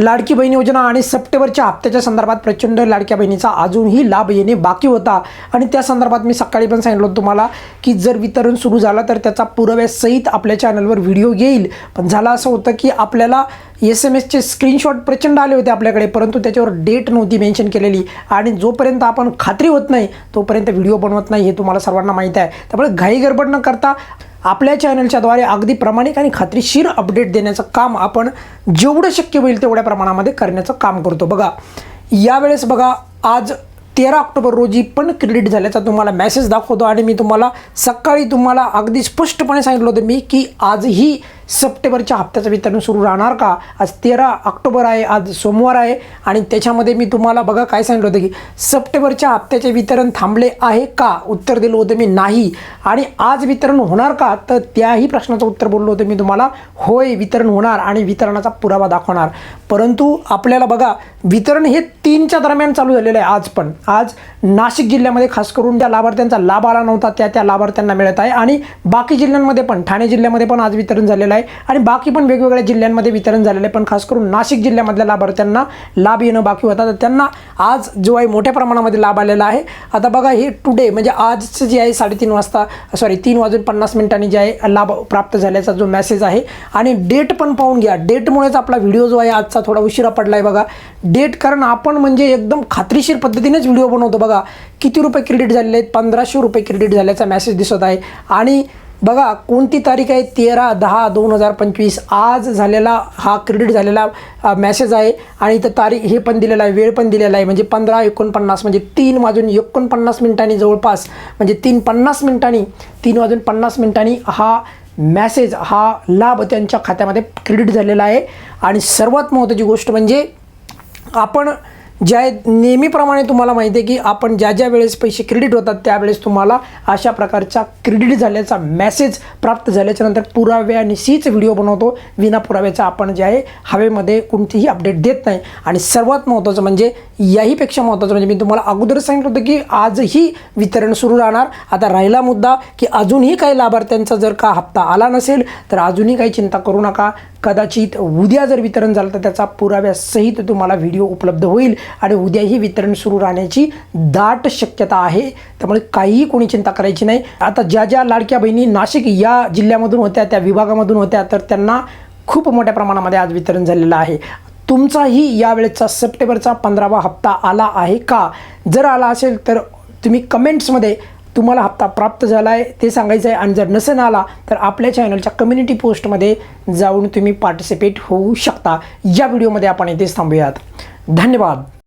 लाडकी बहीण योजना आणि सप्टेंबरच्या हप्त्याच्या संदर्भात प्रचंड लाडक्या बहिणीचा अजूनही लाभ येणे बाकी होता. आणि त्या संदर्भात मी सकाळी पण सांगितलं होतं तुम्हाला की जर वितरण सुरू झालं तर त्याचा पुराव्यासहित आपल्या चॅनलवर व्हिडिओ येईल. पण झालं असं होतं की आपल्याला एस एम एसचे स्क्रीनशॉट प्रचंड आले होते आपल्याकडे परंतु त्याच्यावर डेट नव्हती मेन्शन केलेली. आणि जोपर्यंत आपण खात्री होत नाही तोपर्यंत व्हिडिओ बनवत नाही हे तुम्हाला सर्वांना माहीत आहे. त्यामुळे घाई गडबड न करता आपल्या चॅनलच्याद्वारे अगदी प्रामाणिक आणि खात्रीशीर अपडेट देण्याचं काम आपण जेवढं शक्य होईल तेवढ्या प्रमाणामध्ये करण्याचं काम करतो. बघा यावेळेस बघा आज तेरा ऑक्टोबर रोजी पण क्रेडिट झाल्याचा तुम्हाला मेसेज दाखवतो आणि मी तुम्हाला सकाळी तुम्हाला अगदी स्पष्टपणे सांगितलं होतं मी की आजही सप्टेंबरच्या हप्त्याचं वितरण सुरू राहणार का? आज तेरा ऑक्टोबर आहे आज सोमवार आहे आणि त्याच्यामध्ये मी तुम्हाला बघा काय सांगितलं होतं की सप्टेंबरच्या हप्त्याचे वितरण थांबले आहे का? उत्तर दिलं होतं मी नाही. आणि आज वितरण होणार का? तर त्याही प्रश्नाचं उत्तर बोललो होतं मी तुम्हाला. होय वितरण होणार आणि वितरणाचा पुरावा दाखवणार. परंतु आपल्याला बघा वितरण हे तीनच्या दरम्यान चालू झालेलं आहे आज पण. आज नाशिक जिल्ह्यामध्ये खास करून त्या लाभार्थ्यांचा लाभ आला नव्हता त्या त्या लाभार्थ्यांना मिळत आहे. आणि बाकी जिल्ह्यांमध्ये पण ठाणे जिल्ह्यामध्ये पण आज वितरण झालेलं आहे. आणि बाकी पण वेगवेगळ्या जिल्ह्यांमध्ये वितरण झालेलं आहे. पण खास करून नाशिक जिल्ह्यामधल्या लाभार्थ्यांना लाभ येणं बाकी होता. तर त्यांना आज जो आहे मोठ्या प्रमाणामध्ये लाभ आलेला आहे. आता बघा हे टुडे म्हणजे आजचं जे आहे साडेतीन वाजता सॉरी तीन वाजून पन्नास मिनिटांनी जे आहे लाभ प्राप्त झाल्याचा जो मेसेज आहे. आणि डेट पण पाहून घ्या. डेटमुळेच आपला व्हिडिओ जो आहे आजचा थोडा उशिरा पडला आहे बघा. डेट कारण आपण म्हणजे एकदम खात्रीशीर पद्धतीनेच व्हिडिओ बनवतो बघा. किती रुपये क्रेडिट झालेले आहेत? पंधराशे रुपये क्रेडिट झाल्याचा मेसेज दिसत आहे. आणि बघा कोणती तारीख आहे? तेरा दहा दोन हजार पंचवीस. आज झालेला हा क्रेडिट झालेला मेसेज आहे. आणि इथं तारीख हे पण दिलेला आहे वेळ पण दिलेला आहे. म्हणजे पंधरा एकोणपन्नास म्हणजे तीन वाजून एकोणपन्नास मिनिटांनी जवळपास म्हणजे तीन पन्नास मिनिटांनी तीन वाजून पन्नास मिनिटांनी हा मॅसेज हा लाभ त्यांच्या खात्यामध्ये क्रेडिट झालेला आहे. आणि सर्वात महत्त्वाची गोष्ट म्हणजे आपण ज्या नेहमीप्रमाणे तुम्हाला माहिती आहे की आपण ज्या ज्या वेळेस पैसे क्रेडिट होतात त्यावेळेस तुम्हाला अशा प्रकारचा क्रेडिट झाल्याचा मेसेज प्राप्त झाल्याच्यानंतर पुराव्यानिशीच व्हिडिओ बनवतो. विना पुराव्याचा आपण जे आहे हवेमध्ये कोणतीही अपडेट देत नाही. आणि सर्वात महत्त्वाचं म्हणजे याहीपेक्षा महत्त्वाचं म्हणजे मी तुम्हाला अगोदर सांगितलं होतं की आजही वितरण सुरू राहणार. आता राहिला मुद्दा की अजूनही काही लाभार्थ्यांचा जर का हप्ता आला नसेल तर अजूनही काही चिंता करू नका. कदाचित उद्या जर वितरण झालं तर त्याचा पुराव्यासहित तुम्हाला व्हिडिओ उपलब्ध होईल आणि उद्याही वितरण सुरू राहण्याची दाट शक्यता आहे. त्यामुळे काहीही कोणी चिंता करायची नाही. आता ज्या ज्या लाडक्या बहिणी नाशिक या जिल्ह्यामधून होत्या त्या विभागामधून होत्या तर त्यांना खूप मोठ्या प्रमाणामध्ये आज वितरण झालेलं आहे. तुमचाही यावेळेचा सप्टेंबरचा पंधरावा हप्ता आला आहे का? जर आला असेल तर तुम्ही कमेंट्समध्ये तुम्हाला हप्ता प्राप्त झाला आहे ते सांगायचं आहे आणि जर नसेन आला तर आपल्या चॅनलच्या कम्युनिटी पोस्टमध्ये जाऊन तुम्ही पार्टिसिपेट होऊ शकता. या व्हिडिओमध्ये आपण इथेच थांबूयात. धन्यवाद.